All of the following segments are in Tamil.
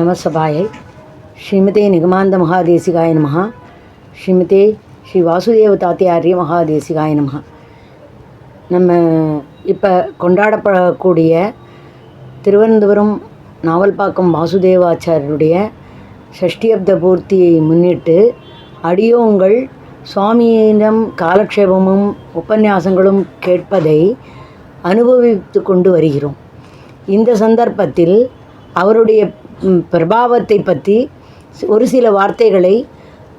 நமசபாயை ஸ்ரீமதே நிகமாந்த மகாதேசிகாய நமஹ ஸ்ரீமதே ஸ்ரீ வாசுதேவ தாத்தியாரிய மகாதேசிகாய நமஹ நம்ம இப்போ கொண்டாடப்படக்கூடிய திருவனந்தபுரம் நாவல்பாக்கம் வாசுதேவாச்சாரியருடைய ஷஷ்டியப்த பூர்த்தியை முன்னிட்டு அடியோங்கள் சுவாமியிடம் காலக்ஷேபமும் உபன்யாசங்களும் கேட்பதை அனுபவித்து கொண்டு வருகிறோம். இந்த சந்தர்ப்பத்தில் அவருடைய பிரபாவத்தை பற்றி ஒரு சில வார்த்தைகளை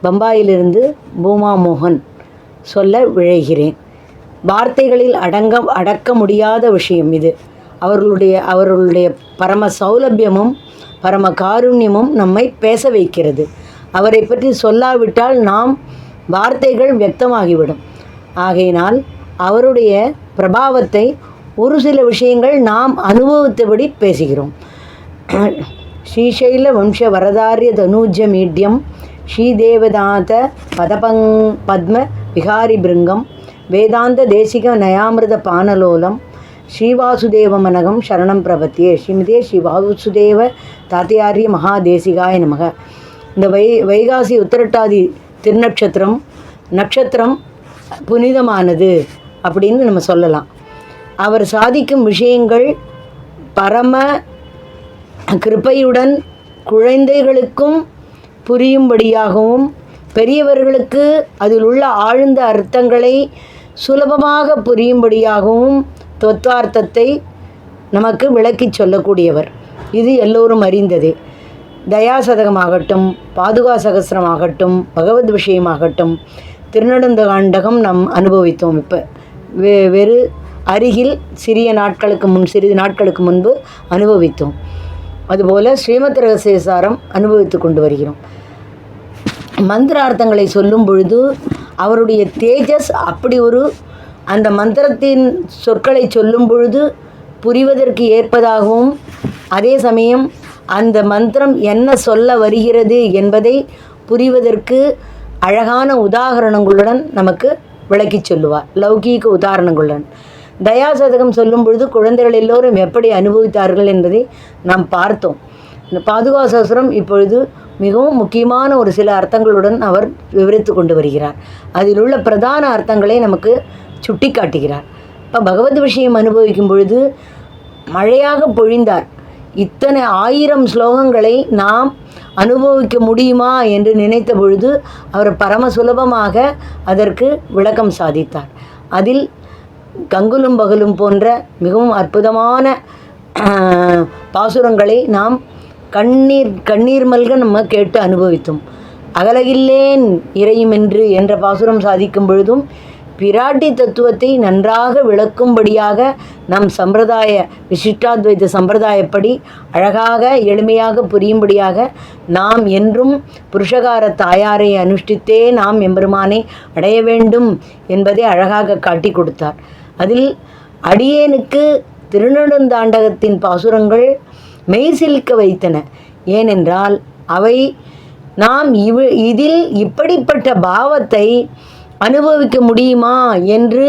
பம்பாயிலிருந்து பூமா மோகன் சொல்ல விழைகிறேன். வார்த்தைகளில் அடங்க அடக்க முடியாத விஷயம் இது. அவர்களுடைய அவர்களுடைய பரம சௌலபியமும் பரம காருண்யமும் நம்மை பேச வைக்கிறது. அவரை பற்றி சொல்லாவிட்டால் நாம் வார்த்தைகள் வியக்தமாகிவிடும். ஆகையினால் அவருடைய பிரபாவத்தை ஒரு சில விஷயங்கள் நாம் அனுபவித்தபடி பேசுகிறோம். ஸ்ரீசைல வம்ச வரதாரிய தனூஜ மீட்யம் ஸ்ரீதேவதாத பதபங் பத்ம விகாரி பிருங்கம் வேதாந்த தேசிக நயாமிருத பானலோலம் ஸ்ரீவாசுதேவமனகம் சரணம் பிரபத்தியே ஸ்ரீமதே ஸ்ரீ வாசுதேவ தாத்தியாரிய மகாதேசிகாய நமக. இந்த வை வைகாசி உத்திரட்டாதி திருநட்சத்திரம் நட்சத்திரம் புனிதமானது அப்படின்னு நம்ம சொல்லலாம். அவர் சாதிக்கும் விஷயங்கள் பரம கிருபையுடன் குழந்தைகளுக்கும் புரியும்படியாகவும் பெரியவர்களுக்கு அதில் உள்ள ஆழ்ந்த அர்த்தங்களை சுலபமாக புரியும்படியாகவும் தத்துவார்த்தத்தை நமக்கு விளக்கிச் சொல்லக்கூடியவர். இது எல்லோரும் அறிந்ததே. தயாசதகமாகட்டும் பாதுகா சகசிரமாகட்டும் பகவத் விஷயமாகட்டும் திருநடுந்தகாண்டகம் நாம் அனுபவித்தோம் இப்போ. வெ வெறு அருகில் சிறிய நாட்களுக்கு முன் சிறிது நாட்களுக்கு முன்பு அனுபவித்தோம். அதுபோல் ஸ்ரீமத் ரகசியசாரம் அனுபவித்து கொண்டு வருகிறோம். மந்திரார்த்தங்களை சொல்லும் பொழுது அவருடைய தேஜஸ் அப்படி ஒரு அந்த மந்திரத்தின் சொற்களை சொல்லும் பொழுது புரிவதற்கு ஏற்பதாகவும் அதே சமயம் அந்த மந்திரம் என்ன சொல்ல வருகிறது என்பதை புரிவதற்கு அழகான உதாகரணங்களுடன் நமக்கு விளக்கிச் சொல்லுவார். லௌகீக உதாரணங்களுடன். தயாசதகம் சொல்லும் பொழுது குழந்தைகள் எல்லோரும் எப்படி அனுபவித்தார்கள் என்பதை நாம் பார்த்தோம். இந்த பாதுகாசாசுரம் இப்பொழுது மிகவும் முக்கியமான ஒரு சில அர்த்தங்களுடன் அவர் விவரித்து கொண்டு வருகிறார். அதில் உள்ள பிரதான அர்த்தங்களை நமக்கு சுட்டி காட்டுகிறார் இப்போ பகவத் விஷயம் அனுபவிக்கும் பொழுது மழையாக பொழிந்தார். இத்தனை ஆயிரம் ஸ்லோகங்களை நாம் அனுபவிக்க முடியுமா என்று நினைத்த பொழுது அவர் பரம சுலபமாக அதற்கு விளக்கம் சாதித்தார். அதில் கங்குலும் பகலும் போன்ற மிகவும் அற்புதமான பாசுரங்களை நாம் கண்ணீர் கண்ணீர் மல்க நம்ம கேட்டு அனுபவித்தோம். அகலகில்லேன் இறையுமென்று என்ற பாசுரம் சாதிக்கும் பொழுதும் பிராட்டி தத்துவத்தை நன்றாக விளக்கும்படியாக நம் சம்பிரதாய விசிஷ்டாத்வைத சம்பிரதாயப்படி அழகாக எளிமையாக புரியும்படியாக நாம் என்றும் புருஷகார தாயாரை அனுஷ்டித்தே நாம் எம்பெருமானை அடைய வேண்டும் என்பதை அழகாக காட்டி கொடுத்தார். அதில் அடியேனுக்கு திருநெடுந்தாண்டகத்தின் பாசுரங்கள் மெய்சிலிக்க வைத்தன. ஏனென்றால் அவை நாம் இவ இதில் இப்படிப்பட்ட பாவத்தை அனுபவிக்க முடியுமா என்று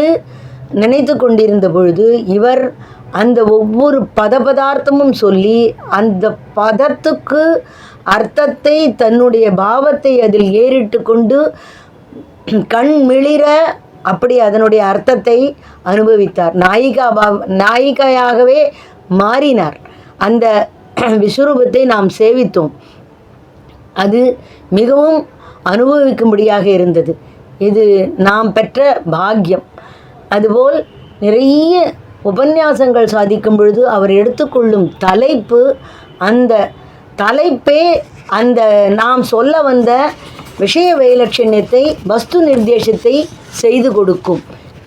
நினைத்து கொண்டிருந்த பொழுது இவர் அந்த ஒவ்வொரு பத பதார்த்தமும் சொல்லி அந்த பதத்துக்கு அர்த்தத்தை தன்னுடைய பாவத்தை அதில் ஏறிட்டு கொண்டு கண் மிளிர அப்படி அதனுடைய அர்த்தத்தை அனுபவித்தார். நாயிகா பாவ நாயிகையாகவே மாறினார். அந்த விஸ்வரூபத்தை நாம் சேவித்தோம். அது மிகவும் அனுபவிக்கும்படியாக இருந்தது. இது நாம் பெற்ற பாக்கியம். அதுபோல் நிறைய உபன்யாசங்கள் சாதிக்கும் பொழுது அவர் எடுத்துக்கொள்ளும் தலைப்பு அந்த தலைப்பே அந்த நாம் சொல்ல வந்த விஷய வைலட்சண்யத்தை வஸ்து நிர்தேசத்தை செய்து கொடுக்கும்.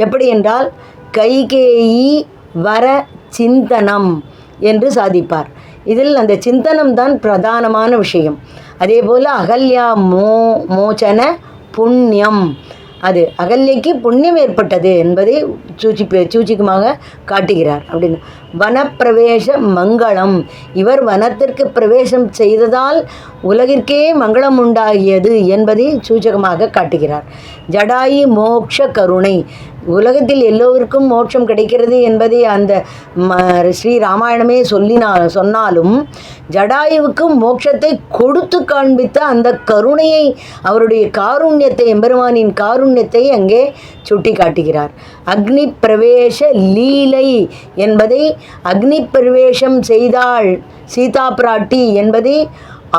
எப்படி என்றால் கைகேயி வர சிந்தனம் என்று சாதிப்பார். இதில் அந்த சிந்தனம் தான் பிரதானமான விஷயம். அதே போல் அகல்யா மோ மோச்சன புண்ணியம். அது அகல்யக்கு புண்ணியம் ஏற்பட்டது என்பதை சூச்சி சூச்சிக்குமாக காட்டுகிறார் அப்படின்னு. வனப்பிரவேச மங்களம். இவர் வனத்திற்கு பிரவேசம் செய்ததால் உலகிற்கே மங்களம் உண்டாகியது என்பதை சூச்சகமாக காட்டுகிறார். ஜடாயு மோக்ஷ கருணை. உலகத்தில் எல்லோருக்கும் மோட்சம் கிடைக்கிறது என்பதை அந்த ம ஸ்ரீ ராமாயணமே சொல்லினா சொன்னாலும் ஜடாயுவுக்கும் மோட்சத்தை கொடுத்து காண்பித்த அந்த கருணையை அவருடைய காருண்யத்தை எம்பெருமானின் காருண்யத்தை அங்கே சுட்டி காட்டுகிறார் அக்னி பிரவேச லீலை என்பதை அக்னி பிரவேசம் செய்தாள் சீதா பிராட்டி என்பதை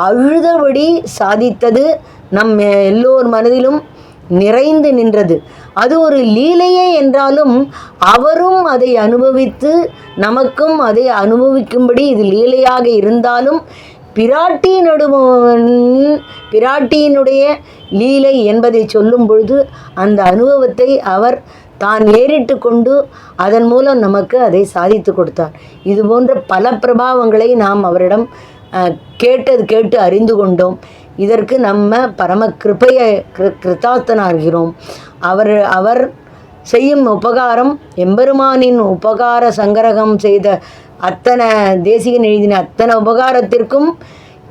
அழுதபடி சாதித்தது நம் எல்லோர் மனதிலும் நிறைந்து நின்றது. அது ஒரு லீலையே என்றாலும் அவரும் அதை அனுபவித்து நமக்கும் அதை அனுபவிக்கும்படி இது லீலையாக இருந்தாலும் பிராட்டியினுடைய பிராட்டியினுடைய லீலை என்பதை சொல்லும் பொழுது அந்த அனுபவத்தை அவர் தான் நேரிட்டு கொண்டு அதன் மூலம் நமக்கு அதை சாதித்து கொடுத்தார். இது போன்ற பல பிரபாவங்களை நாம் அவரிடம் கேட்டது கேட்டு அறிந்து கொண்டோம். இதற்கு நம்ம பரம கிருப்பையை கிருத்தார்த்தனாகிறோம் அவர் அவர் செய்யும் உபகாரம் எம்பெருமானின் உபகார சங்கரகம் செய்த அத்தனை தேசிகன் எழுதின அத்தனை உபகாரத்திற்கும்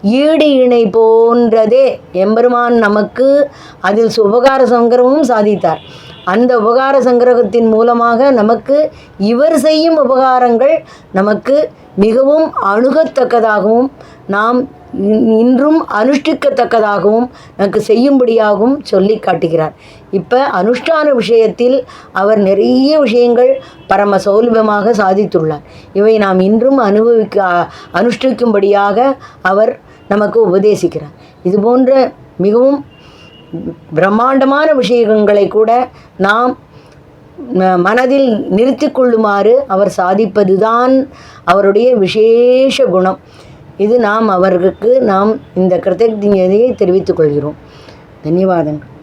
ஈடு இணை போன்றதே எம்பெருமான் நமக்கு அதில் சு- உபகார சங்கரமும் சாதித்தார். அந்த உபகார சங்கரகத்தின் மூலமாக நமக்கு இவர் செய்யும் உபகாரங்கள் நமக்கு மிகவும் அணுகத்தக்கதாகவும் நாம் இன்றும் அனுஷ்டிக்கத்தக்கதாகவும் நமக்கு செய்யும்படியாகவும் சொல்லி காட்டுகிறார். இப்போ அனுஷ்டான விஷயத்தில் அவர் நிறைய விஷயங்கள் பரம சௌலபமாக சாதித்துள்ளார். இவை நாம் இன்றும் அனுபவிக்க அனுஷ்டிக்கும்படியாக அவர் நமக்கு உபதேசிக்கிறார். இது போன்ற மிகவும் பிரம்மாண்டமான விஷயங்களை கூட நாம் மனதில் நிறுத்தி கொள்ளுமாறு அவர் சாதிப்பதுதான் அவருடைய விசேஷ குணம். இது நாம் அவர்களுக்கு நாம் இந்த கிருத்தஜதையை தெரிவித்துக் கொள்கிறோம். தன்யவாதங்கள்.